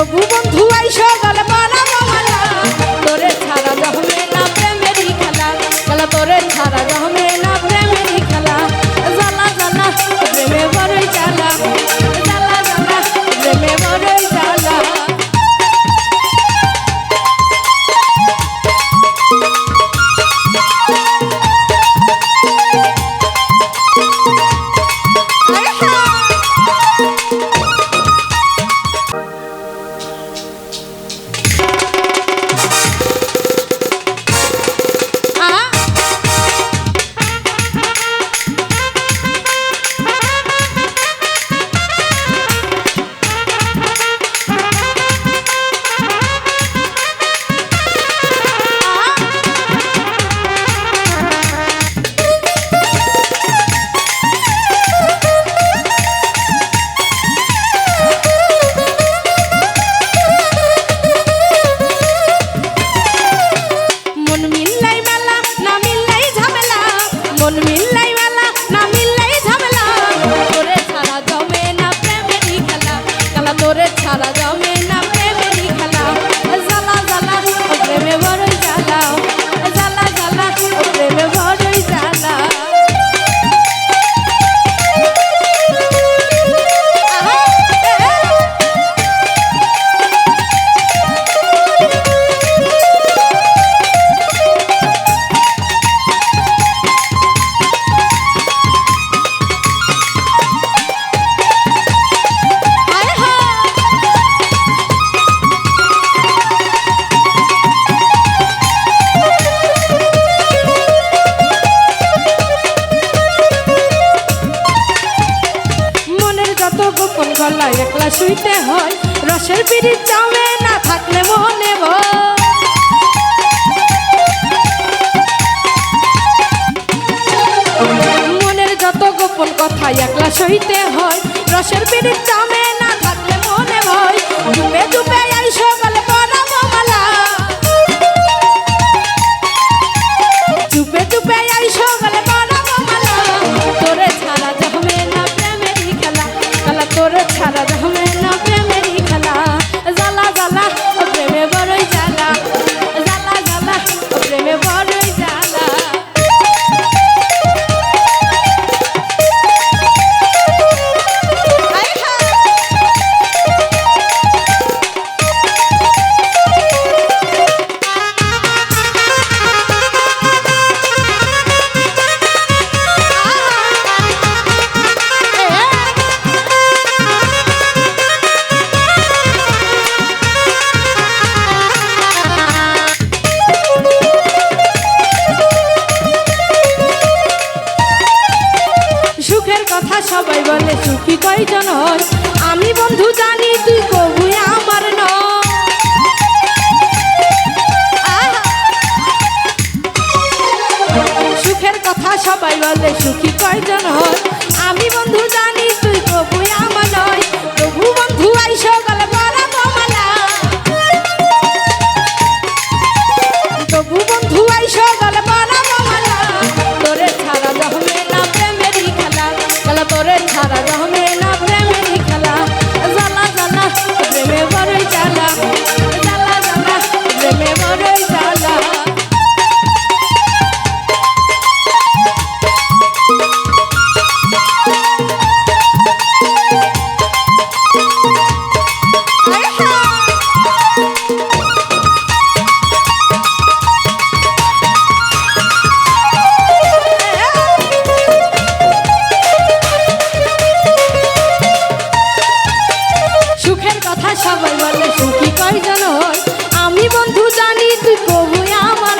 我不怕 কত গোপন গলায় একলা শুইতে হয়। রসের বিড়ি চলে না থাকলে মনে মনের যত গোপন কথা একলা শুইতে হয়, রসের পিড়ি চাম তোর খারাপ প্রয়োজন হয় সবাই বলে, সুখী কয়জন হয় আমি বন্ধু জানি তুই প্রভু আমার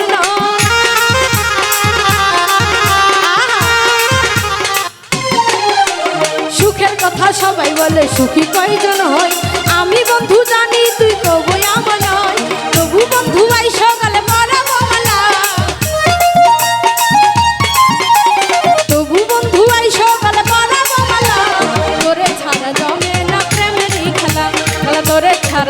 সুখের কথা সবাই বলে, সুখী হয় আমি বন্ধু জানি তুই প্রভু আমার